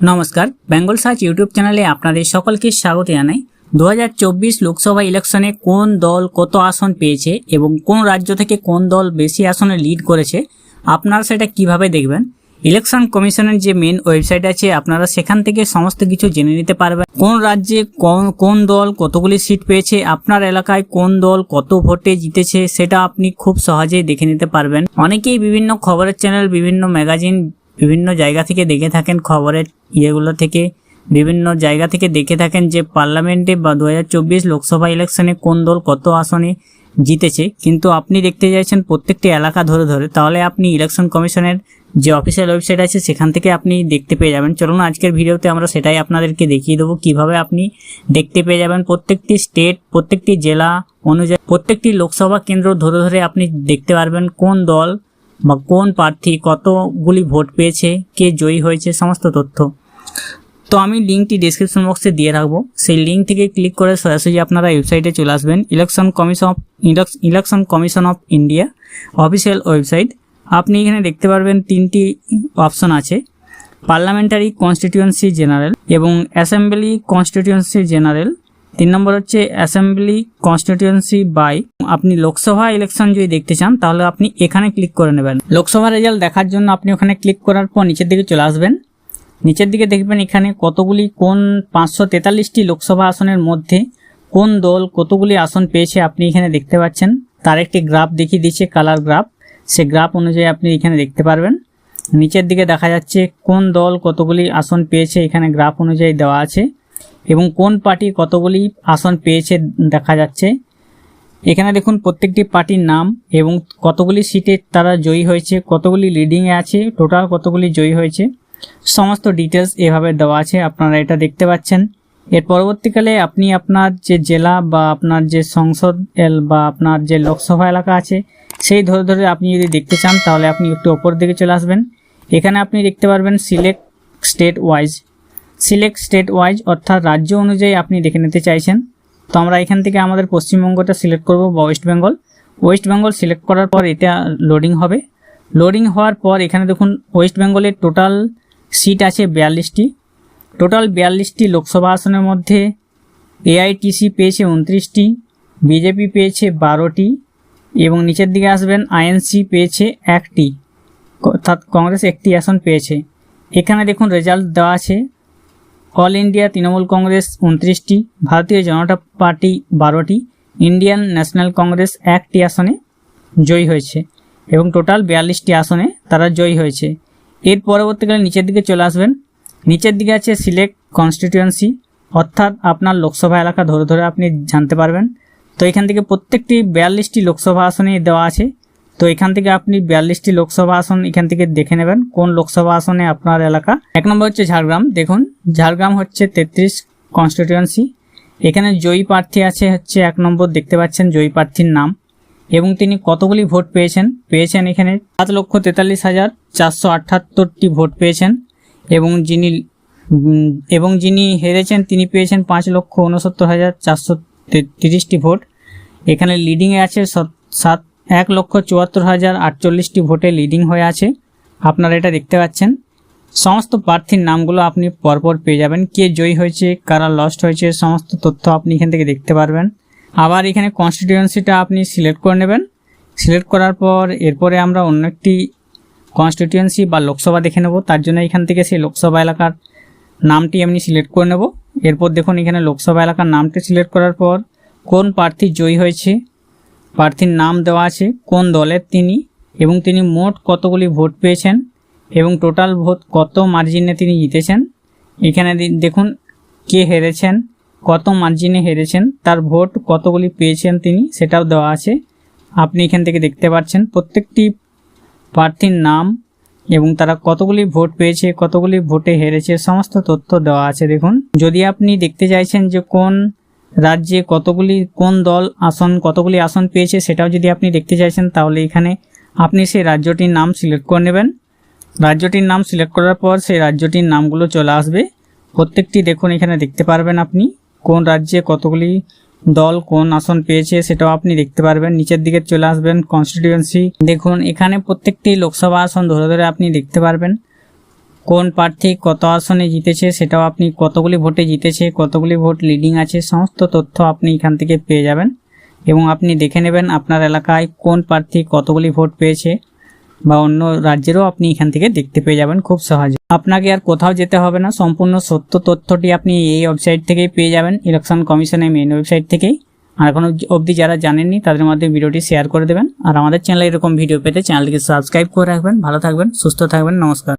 নমস্কার, Bengal search YouTube চ্যানেলে আপনাদের সকলকে স্বাগত জানাই। দু লোকসভা ইলেকশনে কোন দল কত আসন পেয়েছে এবং কোন রাজ্য থেকে কোন দল বেশি আসনে লিড করেছে, আপনারা সেটা কীভাবে দেখবেন? ইলেকশন কমিশনের যে মেন ওয়েবসাইট আছে, আপনারা সেখান থেকে সমস্ত কিছু জেনে নিতে পারবেন। কোন রাজ্যে কোন কোন দল কতগুলি সিট পেয়েছে, আপনার এলাকায় কোন দল কত ভোটে জিতেছে, সেটা আপনি খুব সহজেই দেখে নিতে পারবেন। অনেকেই বিভিন্ন খবরের চ্যানেল বিভিন্ন ম্যাগাজিন বিভিন্ন জায়গা থেকে দেখে থাকেন খবরের ইয়েগুলো থেকে। বিভিন্ন জায়গা থেকে দেখে থাকেন যে পার্লামেন্টে বা দু হাজার চব্বিশ লোকসভা ইলেকশনে কোন দল কত আসনে জিতেছে। কিন্তু আপনি দেখতে চাইছেন প্রত্যেকটি এলাকা ধরে ধরে, তাহলে আপনি ইলেকশন কমিশনের যে অফিসিয়াল ওয়েবসাইট আছে, সেখান থেকে আপনি দেখতে পেয়ে যাবেন। চলুন আজকের ভিডিওতে আমরা সেটাই আপনাদেরকে দেখিয়ে দেবো। কীভাবে আপনি দেখতে পেয়ে যাবেন প্রত্যেকটি স্টেট, প্রত্যেকটি জেলা অনুযায়ী, প্রত্যেকটি লোকসভা কেন্দ্র ধরে ধরে আপনি দেখতে পারবেন কোন দল বা কোন প্রার্থী কতগুলি ভোট পেয়েছে, কে জয়ী হয়েছে, সমস্ত তথ্য। তো আমি লিঙ্কটি ডিসক্রিপশন বক্সে দিয়ে রাখব। সেই লিঙ্ক থেকে ক্লিক করে সরাসরি আপনারা ওয়েবসাইটে চলে আসবেন। Election commission of election commission of India official website আপনি এখানে দেখতে পারবেন তিনটি অপশন আছে। পার্লামেন্টারি কনস্টিটিউয়েন্সি জেনারেল এবং অ্যাসেম্বলি কনস্টিটিউয়েন্সি জেনারেল তিন নম্বর হচ্ছে অ্যাসেম্বলি কনস্টিটিউয়েন্সি বাই আপনি লোকসভা ইলেকশন যদি দেখতে চান, তাহলে আপনি এখানে ক্লিক করে নেবেন। লোকসভা রেজাল্ট দেখার জন্য আপনি ওখানে ক্লিক করার পর নিচের দিকে চলে আসবেন। নিচের দিকে দেখবেন এখানে কতগুলি, কোন পাঁচশো তেতাল্লিশটি লোকসভা আসনের মধ্যে কোন দল কতগুলি আসন পেয়েছে আপনি এখানে দেখতে পাচ্ছেন। তার একটি গ্রাফ দেখিয়ে দিচ্ছে কালার গ্রাফ সে গ্রাফ অনুযায়ী আপনি এখানে দেখতে পারবেন। নিচের দিকে দেখা যাচ্ছে কোন দল কতগুলি আসন পেয়েছে, এখানে গ্রাফ অনুযায়ী দেওয়া আছে। এবং কোন পার্টি কতগুলি আসন পেয়েছে দেখা যাচ্ছে। এখানে দেখুন প্রত্যেকটি পার্টির নাম এবং কতগুলি সিটে তারা জয়ী হয়েছে, কতগুলি লিডিংয়ে আছে টোটাল কতগুলি জয়ী হয়েছে। সমস্ত ডিটেলস এভাবে দেওয়া আছে, আপনারা এটা দেখতে পাচ্ছেন। এর পরবর্তীকালে আপনি আপনার যে জেলা বা আপনার যে সংসদ বা আপনার যে লোকসভা এলাকা আছে, সেই ধরে ধরে আপনি যদি দেখতে চান, তাহলে আপনি একটু ওপর দিকে চলে আসবেন। এখানে আপনি দেখতে পারবেন select state wise select state wise অর্থাৎ রাজ্য অনুযায়ী আপনি দেখে নিতে চাইছেন। তো আমরা এখান থেকে আমাদের পশ্চিমবঙ্গটা সিলেক্ট করব বা West Bengal West Bengal select করার পর এটা লোডিং হবে। লোডিং হওয়ার পর এখানে দেখুন ওয়েস্ট বেঙ্গলের টোটাল সিট আছে বিয়াল্লিশটি। টোটাল বিয়াল্লিশটি লোকসভা আসনের মধ্যে এআইটিসি পেয়েছে উনত্রিশটি বিজেপি পেয়েছে বারোটি, এবং নিচের দিকে আসবেন আইএনসি পেয়েছে একটি। অর্থাৎ কংগ্রেস একটি আসন পেয়েছে। এখানে দেখুন রেজাল্ট দেওয়া আছে। অল ইন্ডিয়া তৃণমূল কংগ্রেস উনত্রিশটি, ভারতীয় জনতা পার্টি বারোটি, ইন্ডিয়ান ন্যাশনাল কংগ্রেস একটি আসনে জয়ী হয়েছে এবং টোটাল বিয়াল্লিশটি আসনে তারা জয়ী হয়েছে। এর পরবর্তীকালে নিচের দিকে চলে আসবেন। নিচের দিকে আছে সিলেক্ট কনস্টিটিউয়েন্সি অর্থাৎ আপনার লোকসভা এলাকা ধরে ধরে আপনি জানতে পারবেন। তো এখান থেকে প্রত্যেকটি বিয়াল্লিশটি লোকসভা আসনে দেওয়া আছে। তো এখান থেকে আপনি বিয়াল্লিশটি লোকসভা আসন এখান থেকে দেখে নেবেন। কোন লোকসভা আসনে আপনার এলাকা? এক নম্বর হচ্ছে ঝাড়গ্রাম। দেখুন, ঝাড়গ্রাম হচ্ছে তেত্রিশ কনস্টিটিউয়েন্সি এখানে জয়ী প্রার্থী আছে হচ্ছে এক নম্বর, দেখতে পাচ্ছেন জয়ী প্রার্থীর নাম। এবং তিনি কতগুলি ভোট পেয়েছেন? পেয়েছেন এখানে সাত লক্ষ তেতাল্লিশ হাজার চারশো আটাত্তরটি ভোট পেয়েছেন। এবং যিনি এবং যিনি হেরেছেন, তিনি পেয়েছেন পাঁচ লক্ষ উনসত্তর হাজার চারশো তিরিশটি ভোট। এখানে লিডিংয়ে আছে সাত এক লক্ষ চুয়াত্তর হাজার আটচল্লিশটি ভোটে লিডিং হয়ে আছে। আপনারা এটা দেখতে পাচ্ছেন। সমস্ত প্রার্থীর নামগুলো আপনি পরপর পেয়ে যাবেন। কে জয়ী হয়েছে, কারা লস্ট হয়েছে, সমস্ত তথ্য আপনি এখান থেকে দেখতে পারবেন। আবার এখানে কনস্টিটিউয়েন্সিটা আপনি সিলেক্ট করে নেবেন। সিলেক্ট করার পর এরপরে আমরা অন্য একটি কনস্টিটিউয়েন্সি বা লোকসভা দেখে নেব। তার জন্য এখান থেকে সেই লোকসভা এলাকার নামটি আমি সিলেক্ট করে নেব। এরপর দেখুন এখানে লোকসভা এলাকার নামটি সিলেক্ট করার পর কোন প্রার্থী জয়ী হয়েছে। প্রার্থীর নাম দেওয়া আছে, কোন দলের তিনি এবং তিনি মোট কতগুলি ভোট পেয়েছেন এবং টোটাল ভোট কত মার্জিনে তিনি জিতেছেন? এখানে দেখুন, কে হেরেছেন, কত মার্জিনে হেরেছেন, তার ভোট কতগুলি পেয়েছেন তিনি সেটাও দেওয়া আছে। আপনি এখান থেকে দেখতে পাচ্ছেন প্রত্যেকটি প্রার্থীর নাম এবং তারা কতগুলি ভোট পেয়েছে, কতগুলি ভোটে হেরেছে, সমস্ত তথ্য দেওয়া আছে। দেখুন, যদি আপনি দেখতে চাইছেন যে কোন রাজ্যে কতগুলি, কোন দল আসন, কতগুলি আসন পেয়েছে সেটাও যদি আপনি দেখতে চাইছেন, তাহলে এখানে আপনি সেই রাজ্যটির নাম সিলেক্ট করে নেবেন। রাজ্যটির নাম সিলেক্ট করার পর সেই রাজ্যটির নামগুলো চলে আসবে। প্রত্যেকটি দেখুন, এখানে দেখতে পারবেন আপনি কোন রাজ্যে কতগুলি দল, কোন আসন পেয়েছে সেটাও আপনি দেখতে পারবেন। নিচের দিকে চলে আসবেন কনস্টিটিউয়েন্সি দেখুন, এখানে প্রত্যেকটি লোকসভা আসন ধরে ধরে আপনি দেখতে পারবেন। কোন প্রার্থী কত আসনে জিতেছে সেটাও আপনি কতগুলি ভোটে জিতেছে, কতগুলি ভোট লিডিং আছে, সমস্ত তথ্য আপনি এখান থেকে পেয়ে যাবেন। এবং আপনি দেখে নেবেন আপনার এলাকায় কোন প্রার্থী কতগুলি ভোট পেয়েছে বা অন্য রাজ্যেরও আপনি এখান থেকে দেখতে পেয়ে যাবেন খুব সহজে। আপনাকে আর কোথাও যেতে হবে না, সম্পূর্ণ সত্য তথ্যটি আপনি এই ওয়েবসাইট থেকেই পেয়ে যাবেন ইলেকশন কমিশনের মেন ওয়েবসাইট থেকেই। আর এখনও অবধি যারা জানেননি, তাদের মধ্যে ভিডিওটি শেয়ার করে দেবেন। আর আমাদের চ্যানেলে এরকম ভিডিও পেতে চ্যানেলটিকে সাবস্ক্রাইব করে রাখবেন। ভালো থাকবেন, সুস্থ থাকবেন, নমস্কার।